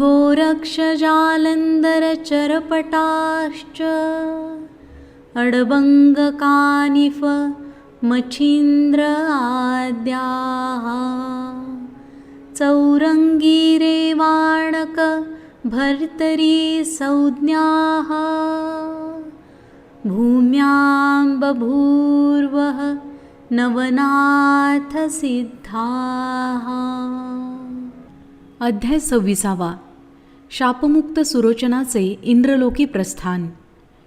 गोरक्षजालन्धरचरपटाश्च अडबङ्गकानिफ मच्छीन्द्र आद्याः चौरङ्गी रेवाणक भर्तरी संज्ञाः। भूम्यां बभूर्वः नवनाथसिद्धाः। अध्याय सव्वीसावा. शापमुक्त सुरोचनाचे इंद्रलोकी प्रस्थान.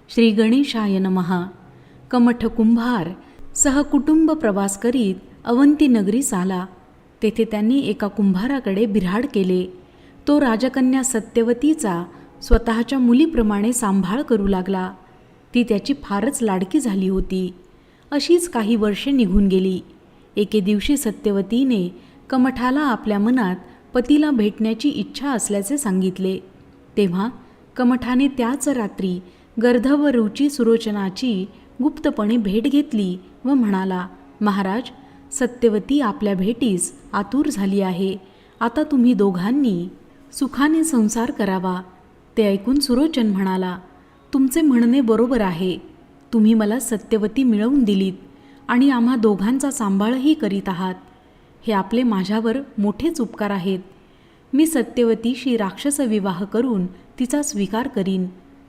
श्री गणेशाय नमहा कमठ कुंभार सहकुटुंब प्रवास करीत अवंती नगरीस आला तेथे त्यांनी एका कुंभाराकडे बिऱ्हाड केले. तो राजकन्या सत्यवतीचा स्वतःच्या मुलीप्रमाणे सांभाळ करू लागला. ती त्याची फारच लाडकी झाली होती. अशीच काही वर्षे निघून गेली. एके दिवशी सत्यवतीने कमठाला आपल्या मनात पतीला भेटण्याची इच्छा असल्याचे सांगितले. तेव्हा कमठाने त्याच रात्री गर्धव रुची सुरोचनाची गुप्तपणे भेट घेतली व म्हणाला महाराज सत्यवती आपल्या भेटीस आतुर झाली आहे. आता तुम्ही दोघांनी सुखाने संसार करावा. ते ऐकून सुरोचन म्हणाला तुमचे म्हणणे बरोबर आहे. तुम्ही मला सत्यवती मिळवून दिलीत आणि आम्हा दोघांचा सांभाळही करीत आहात. हे आपले माझ्यावर मोठेच उपकार आहेत. मी सत्यवतीशी राक्षस विवाह करून तिचा स्वीकार करीन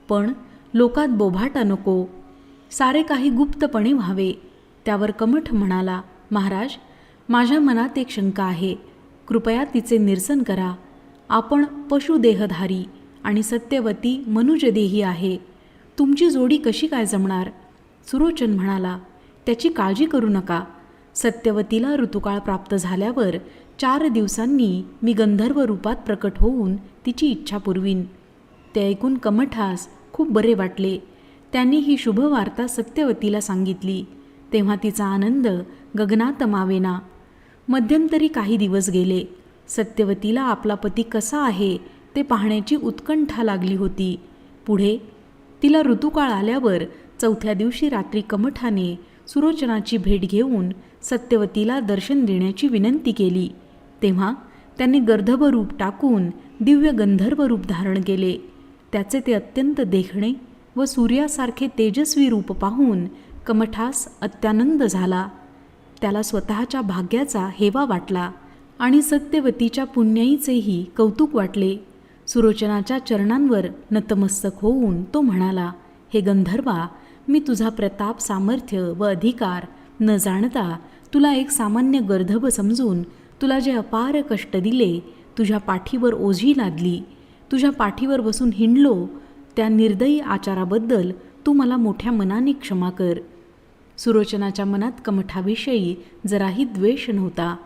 पण लोकात बोभाटा नको. सारे काही गुप्तपणे व्हावे. त्यावर कमठ म्हणाला महाराज माझ्या मनात एक शंका आहे. कृपया तिचे निरसन करा. आपण पशुदेहधारी आणि सत्यवती मनुजदेही आहे. तुमची जोडी कशी काय जमणार? सुरोचन म्हणाला त्याची काळजी करू नका. सत्यवतीला ऋतुकाळ प्राप्त झाल्यावर चार दिवसांनी मी गंधर्व रूपात प्रकट होऊन तिची इच्छा पुरवीन. ते ऐकून कमठास खूप बरे वाटले. त्यांनी ही शुभवार्ता सत्यवतीला सांगितली. तेव्हा तिचा आनंद गगनात मावेना. मध्यंतरी काही दिवस गेले. सत्यवतीला आपला पती कसा आहे ते पाहण्याची उत्कंठा लागली होती. पुढे तिला ऋतुकाळ आल्यावर चौथ्या दिवशी रात्री कमठाने सुरोचनाची भेट घेऊन सत्यवतीला दर्शन देण्याची विनंती केली. तेव्हा त्यांनी गर्धभ रूप टाकून दिव्य गंधर्व रूप धारण केले. त्याचे ते अत्यंत देखणे व सूर्यासारखे तेजस्वी रूप पाहून कमठास अत्यानंद झाला. त्याला स्वतःच्या भाग्याचा हेवा वाटला. आणि सत्यवतीच्या पुण्याईचेही कौतुक वाटले. सुरोचनाच्या चरणांवर नतमस्तक होऊन तो म्हणाला हे गंधर्वा मी तुझा प्रताप सामर्थ्य व अधिकार न जाणता तुला एक सामान्य गर्धब समजून तुला जे अपार कष्ट दिले तुझ्या पाठीवर ओझी लादली तुझ्या पाठीवर बसून हिंडलो त्या निर्दयी आचाराबद्दल तू मला मोठ्या मनाने क्षमा कर. सुरोचनाच्या मनात कमठाविषयी जराही द्वेष नव्हता.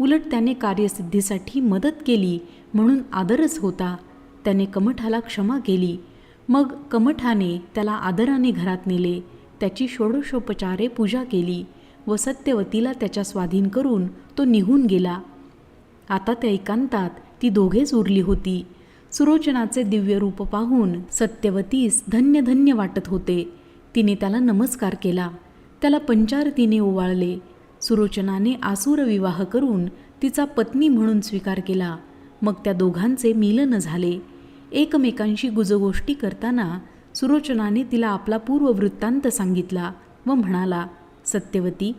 उलट त्याने कार्यसिद्धीसाठी मदत केली म्हणून आदरच होता. त्याने कमठाला क्षमा केली. मग कमठाने त्याला आदराने घरात नेले. त्याची षोडशोपचारे पूजा केली व सत्यवतीला त्याच्या स्वाधीन करून तो निघून गेला. आता त्या एकांतात ती दोघेच उरली होती. सुरोचनाचे दिव्य रूप पाहून सत्यवतीस धन्य धन्य वाटत होते. तिने त्याला नमस्कार केला. त्याला पंचारतीने ओवाळले. सुरोचनाने आसुर विवाह करून तिचा पत्नी म्हणून स्वीकार केला. मग त्या दोघांचे मिलन झाले. एकमेकांशी गुजगोष्टी करताना सुरोचनाने तिला आपला पूर्ववृत्तांत सांगितला व म्हणाला सत्यवती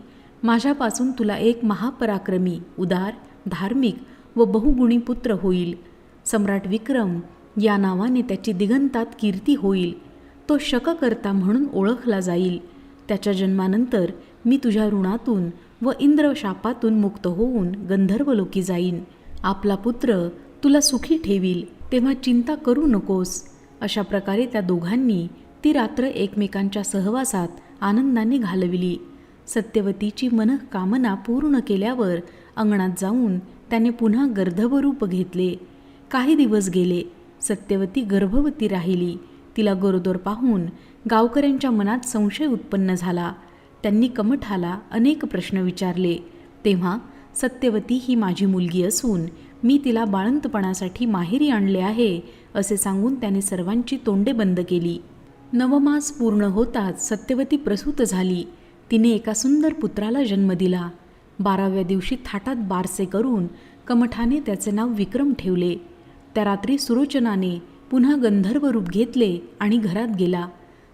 माझ्यापासून तुला एक महापराक्रमी उदार धार्मिक व बहुगुणी पुत्र होईल. सम्राट विक्रम या नावाने त्याची दिगंतात कीर्ती होईल. तो शककर्ता म्हणून ओळखला जाईल. त्याच्या जन्मानंतर मी तुझ्या ऋणातून व इंद्रशापातून मुक्त होऊन गंधर्वलोकी जाईन. आपला पुत्र तुला सुखी ठेवील तेव्हा चिंता करू नकोस. अशा प्रकारे त्या दोघांनी ती रात्र एकमेकांच्या सहवासात आनंदाने घालविली. सत्यवतीची मनःकामना पूर्ण केल्यावर अंगणात जाऊन त्याने पुन्हा गर्धवरूप घेतले. काही दिवस गेले. सत्यवती गर्भवती राहिली. तिला गरोदर पाहून गावकऱ्यांच्या मनात संशय उत्पन्न झाला. त्यांनी कमठाला अनेक प्रश्न विचारले. तेव्हा सत्यवती ही माझी मुलगी असून मी तिला बाळंतपणासाठी माहेरी आणले आहे असे सांगून त्याने सर्वांची तोंडे बंद केली. नवमास पूर्ण होताच सत्यवती प्रसूत झाली. तिने एका सुंदर पुत्राला जन्म दिला. बाराव्या दिवशी थाटात बारसे करून कमठाने त्याचे नाव विक्रम ठेवले. त्या रात्री सुरोचनाने पुन्हा गंधर्व रूप घेतले आणि घरात गेला.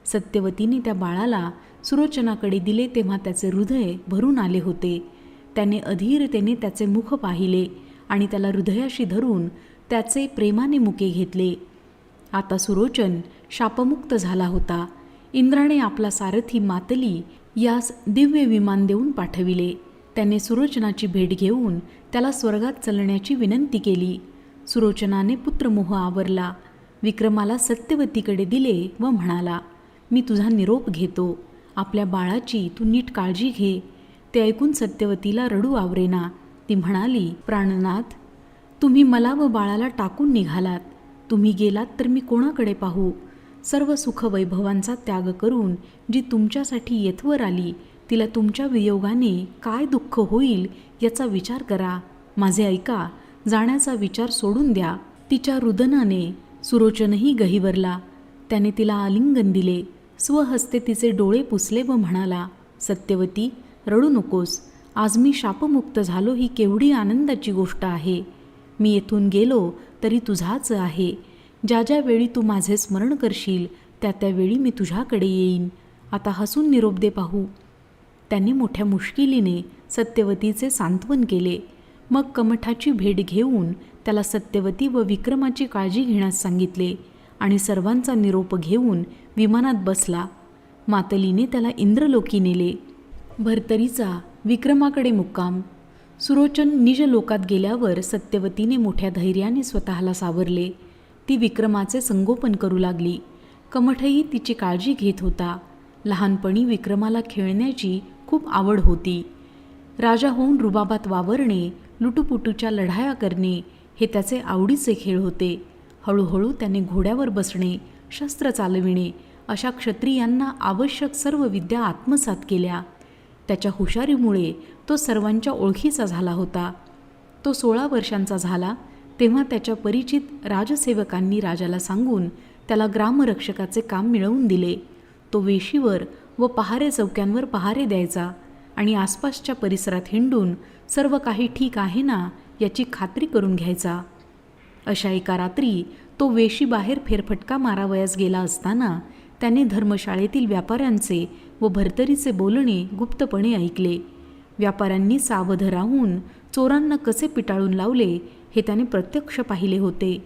सत्यवतीने त्या बाळाला सुरोचनाकडे दिले तेव्हा त्याचे हृदय भरून आले होते. त्याने अधीरतेने त्याचे मुख पाहिले आणि त्याला हृदयाशी धरून त्याचे प्रेमाने मुके घेतले. आता सुरोचन शापमुक्त झाला होता. इंद्राने आपला सारथी मातली यास दिव्य विमान देऊन पाठविले. त्याने सुरोचनाची भेट घेऊन त्याला स्वर्गात चलण्याची विनंती केली. सुरोचनाने पुत्रमोह आवरला. विक्रमाला सत्यवतीकडे दिले व म्हणाला मी तुझा निरोप घेतो. आपल्या बाळाची तू नीट काळजी घे. ते ऐकून सत्यवतीला रडू आवरेना. ती म्हणाली प्राणनाथ तुम्ही मला व बाळाला टाकून निघालात. तुम्ही गेलात तर मी कोणाकडे पाहू? सर्व सुखवैभवांचा त्याग करून जी तुमच्यासाठी येथवर आली तिला तुमच्या वियोगाने काय दुःख होईल याचा विचार करा. माझे ऐका जाण्याचा विचार सोडून द्या. तिच्या रुदनाने सुरोचनही गहिवरला. त्याने तिला आलिंगन दिले. स्वहस्ते तिचे डोळे पुसले व म्हणाला सत्यवती रडू नकोस. आज मी शापमुक्त झालो ही केवढी आनंदाची गोष्ट आहे. मी येथून गेलो तरी तुझाच आहे. ज्या ज्या वेळी तू माझे स्मरण करशील त्या त्यावेळी मी तुझ्याकडे येईन. आता हसून निरोप दे पाहू. त्यांनी मोठ्या मुश्किलीने सत्यवतीचे सांत्वन केले. मग कमठाची भेट घेऊन त्याला सत्यवती व विक्रमाची काळजी घेण्यास सांगितले. आणि सर्वांचा निरोप घेऊन विमानात बसला. मातलीने त्याला इंद्रलोकी नेले. भरतरीचा विक्रमाकडे मुक्काम. सुरोचन निज लोकात गेल्यावर सत्यवतीने मोठ्या धैर्याने स्वतःला सावरले. ती विक्रमाचे संगोपन करू लागली. कमठही तिची काळजी घेत होता. लहानपणी विक्रमाला खेळण्याची खूप आवड होती. राजा होऊन रुबाबात वावरणे लुटुपुटूच्या लढाया करणे हे त्याचे आवडीचे खेळ होते. हळूहळू त्याने घोड्यावर बसणे शस्त्र चालविणे अशा क्षत्रियांना आवश्यक सर्व विद्या आत्मसात केल्या. त्याच्या हुशारीमुळे तो सर्वांच्या ओळखीचा झाला होता. तो सोळा वर्षांचा झाला तेव्हा त्याच्या परिचित राजसेवकांनी राजाला सांगून त्याला ग्रामरक्षकाचे काम मिळवून दिले. तो वेशीवर व पहारे चौक्यांवर पहारे द्यायचा आणि आसपासच्या परिसरात हिंडून सर्व काही ठीक आहे ना याची खात्री करून घ्यायचा. अशा एका रात्री तो वेशी बाहेर फेरफटका मारावयास गेला असताना त्याने धर्मशाळेतील व्यापाऱ्यांचे व भरतरीचे बोलणे गुप्तपणे ऐकले. व्यापाऱ्यांनी सावध राहून चोरांना कसे पिटाळून लावले हे त्याने प्रत्यक्ष पाहिले होते.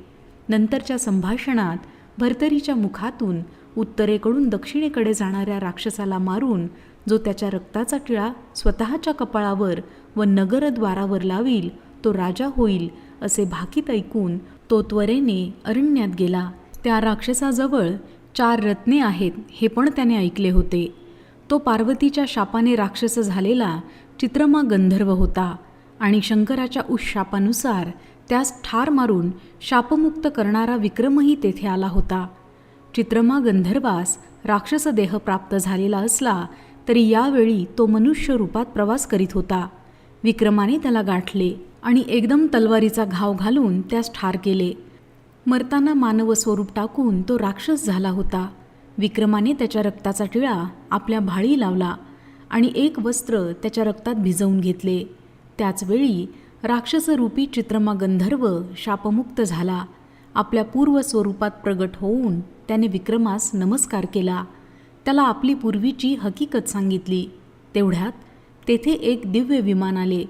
नंतरच्या संभाषणात भरतरीच्या मुखातून उत्तरेकडून दक्षिणेकडे जाणाऱ्या राक्षसाला मारून जो त्याच्या रक्ताचा टिळा स्वतःच्या कपाळावर व नगरद्वारावर लावील तो राजा होईल असे भाकीत ऐकून तो त्वरेने अरण्यात गेला. त्या राक्षसाजवळ चार रत्ने आहेत हे पण त्याने ऐकले होते. तो पार्वतीच्या शापाने राक्षस झालेला चित्रमा गंधर्व होता आणि शंकराच्या उशापानुसार त्यास ठार मारून शापमुक्त करणारा विक्रमही तेथे आला होता. चित्रमा गंधर्वास राक्षस देह प्राप्त झालेला असला तरी यावेळी तो मनुष्य रूपात प्रवास करीत होता. विक्रमाने त्याला गाठले आणि एकदम तलवारीचा घाव घालून त्यास ठार केले. मरताना मानव स्वरूप टाकून तो राक्षस झाला होता. विक्रमाने त्याच्या रक्ताचा टिळा आपल्या भाळी लावला आणि एक वस्त्र त्याच्या रक्तात भिजवून घेतले. त्याचवेळी राक्षसरूपी चित्रमा गंधर्व शापमुक्त झाला. आपल्या पूर्व स्वरूपात प्रगट होऊन त्याने विक्रमास नमस्कार केला. त्याला आपली पूर्वीची हकीकत सांगितली. तेवढ्यात तेथे एक दिव्य विमान आले.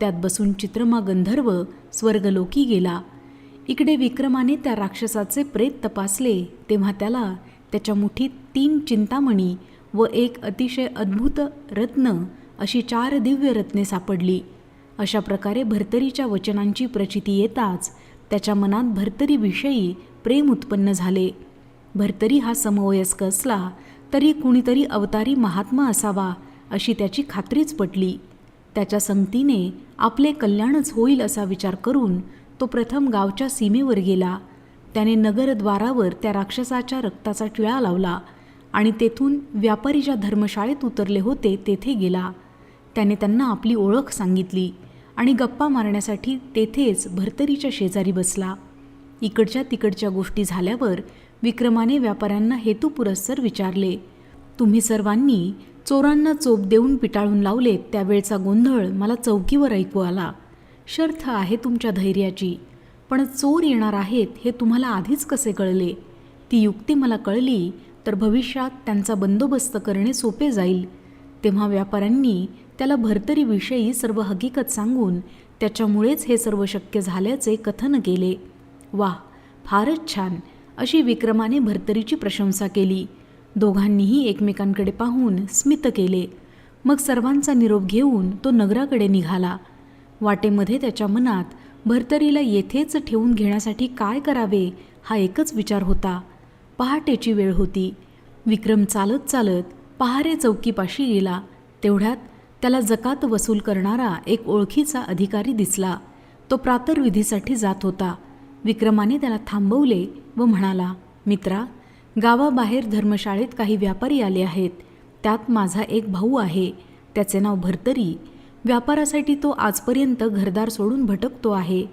त्यात बसून चित्रमा गंधर्व स्वर्गलोकी गेला. इकडे विक्रमाने त्या राक्षसाचे प्रेत तपासले तेव्हा त्याला त्याच्या मुठीत तीन चिंतामणी व एक अतिशय अद्भुत रत्न अशी चार दिव्य रत्ने सापडली. अशा प्रकारे भर्तरीच्या वचनांची प्रचिती येताच त्याच्या मनात भरतरीविषयी प्रेम उत्पन्न झाले. भर्तरी हा समवयस्क असला तरी कुणीतरी अवतारी महात्मा असावा अशी त्याची खात्रीच पटली. त्याच्या संगतीने आपले कल्याणच होईल असा विचार करून तो प्रथम गावच्या सीमेवर गेला. त्याने नगरद्वारावर त्या राक्षसाच्या रक्ताचा टिळा लावला आणि तेथून व्यापारी ज्या धर्मशाळेत उतरले होते तेथे गेला. त्याने त्यांना आपली ओळख सांगितली आणि गप्पा मारण्यासाठी तेथेच भरतरीच्या शेजारी बसला. इकडच्या तिकडच्या गोष्टी झाल्यावर विक्रमाने व्यापाऱ्यांना हेतुपुरस्सर विचारले तुम्ही सर्वांनी चोरांना चोप देऊन पिटाळून लावलेत त्यावेळचा गोंधळ मला चौकीवर ऐकू आला. शर्थ आहे तुमच्या धैर्याची पण चोर येणार आहेत हे तुम्हाला आधीच कसे कळले? ती युक्ती मला कळली तर भविष्यात त्यांचा बंदोबस्त करणे सोपे जाईल. तेव्हा व्यापाऱ्यांनी त्याला भरतरीविषयी सर्व हकीकत सांगून त्याच्यामुळेच हे सर्व शक्य झाल्याचे कथन केले. वाह फारच छान अशी विक्रमाने भरतरीची प्रशंसा केली. दोघांनीही एकमेकांकडे पाहून स्मित केले. मग सर्वांचा निरोप घेऊन तो नगराकडे निघाला. वाटेमध्ये त्याच्या मनात भरतरीला येथेच ठेवून घेण्यासाठी काय करावे हा एकच विचार होता. पहाटेची वेळ होती. विक्रम चालत चालत पहारे चौकीपाशी गेला. तेवढ्यात त्याला जकात वसूल करणारा एक ओळखीचा अधिकारी दिसला. तो प्रातर्विधीसाठी जात होता. विक्रमाने त्याला थांबवले व म्हणाला मित्रा गावाबाहेर धर्मशाळेत काही व्यापारी आले आहेत. त्यात माझा एक भाऊ आहे. त्याचे नाव भरतरी. व्यापारासाठी तो आजपर्यंत घरदार सोडून भटकतो आहे.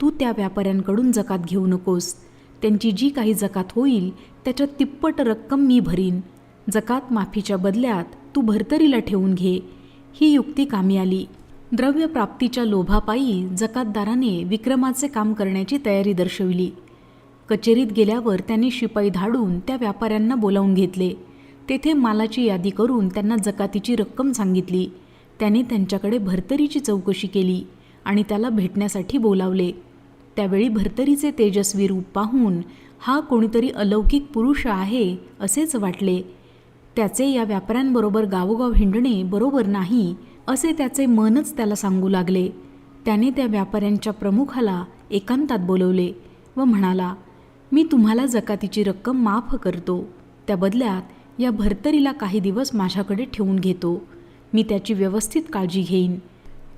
तू त्या व्यापाऱ्यांकडून जकात घेऊ नकोस. त्यांची जी काही जकात होईल त्याच्यात तिप्पट रक्कम मी भरीन. जकात माफीच्या बदल्यात तू भरतरीला ठेवून घे. ही युक्ती कामी आली. द्रव्य प्राप्तीच्या लोभापायी जकातदाराने विक्रमाचे काम करण्याची तयारी दर्शविली. कचेरीत गेल्यावर त्यांनी शिपाई धाडून त्या व्यापाऱ्यांना बोलावून घेतले. तेथे मालाची यादी करून त्यांना जकातीची रक्कम सांगितली. त्याने त्यांच्याकडे भरतरीची चौकशी केली आणि त्याला भेटण्यासाठी बोलावले. त्यावेळी भरतरीचे तेजस्वी रूप पाहून हा कोणीतरी अलौकिक पुरुष आहे असेच वाटले. त्याचे या व्यापाऱ्यांबरोबर गावोगाव हिंडणे बरोबर नाही असे त्याचे मनच त्याला सांगू लागले. त्याने त्या व्यापाऱ्यांच्या प्रमुखाला एकांतात बोलवले व म्हणाला मी तुम्हाला जकातीची रक्कम माफ करतो. त्या बदल्यात या भरतरीला काही दिवस माझ्याकडे ठेवून घेतो. मी त्याची व्यवस्थित काळजी घेईन.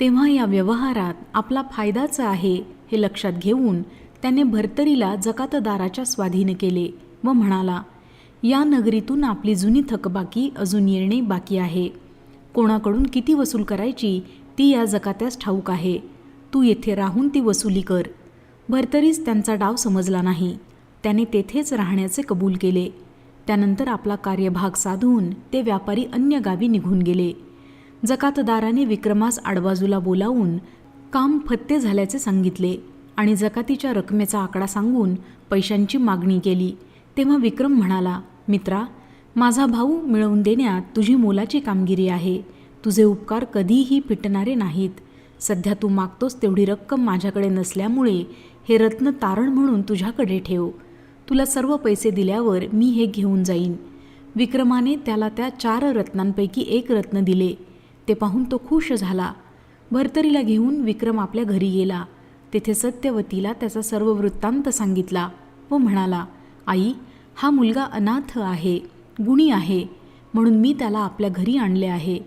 तेव्हा या व्यवहारात आपला फायदाच आहे हे लक्षात घेऊन त्याने भरतरीला जकातदाराच्या स्वाधीन केले व म्हणाला या नगरीतून आपली जुनी थकबाकी अजून येणे बाकी आहे. कोणाकडून किती वसूल करायची ती या जकात्यास ठाऊक आहे. तू येथे राहून ती वसुली कर. भरतरीस त्यांचा डाव समजला नाही. त्याने तेथेच राहण्याचे कबूल केले. त्यानंतर आपला कार्यभाग साधून ते व्यापारी अन्य गावी निघून गेले. जकातदाराने विक्रमास आडबाजूला बोलावून काम फत्ते झाल्याचे सांगितले आणि जकातीच्या रकमेचा आकडा सांगून पैशांची मागणी केली. तेव्हा विक्रम म्हणाला मित्रा माझा भाऊ मिळवून देण्यात तुझी मोलाची कामगिरी आहे. तुझे उपकार कधीही फिटणारे नाहीत. सध्या तू मागतोस तेवढी रक्कम माझ्याकडे नसल्यामुळे हे रत्न तारण म्हणून तुझ्याकडे ठेव. तुला सर्व पैसे दिल्यावर मी हे घेऊन जाईन. विक्रमाने त्याला त्या चार रत्नांपैकी एक रत्न दिले. ते पाहून तो खुश झाला. भरतरीला घेऊन विक्रम आपल्या घरी गेला. तेथे सत्यवतीला त्याचा सर्व वृत्तांत सांगितला व म्हणाला आई हा मुलगा अनाथ आहे गुणी आहे म्हणून मी त्याला आपल्या घरी आणले आहे.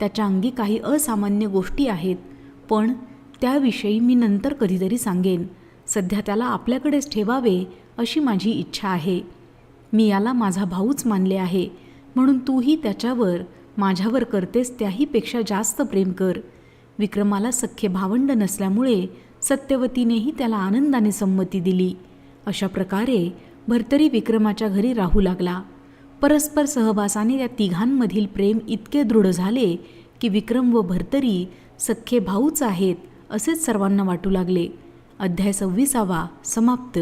त्याच्या अंगी काही असामान्य गोष्टी आहेत पण त्याविषयी मी नंतर कधीतरी सांगेन. सध्या त्याला आपल्याकडेच ठेवावे अशी माझी इच्छा आहे. मी याला माझा भाऊच मानले आहे. म्हणून तूही त्याच्यावर माझ्यावर करतेस त्याहीपेक्षा जास्त प्रेम कर. विक्रमाला सख्खे भावंड नसल्यामुळे सत्यवतीनेही त्याला आनंदाने संमती दिली. अशा प्रकारे भरतरी विक्रमाच्या घरी राहू लागला. परस्पर सहवासाने त्या तिघांमधील प्रेम इतके दृढ झाले की विक्रम व भरतरी सख्खे भाऊच आहेत असेच सर्वांना वाटू लागले. अध्याय सव्वीसावा समाप्त.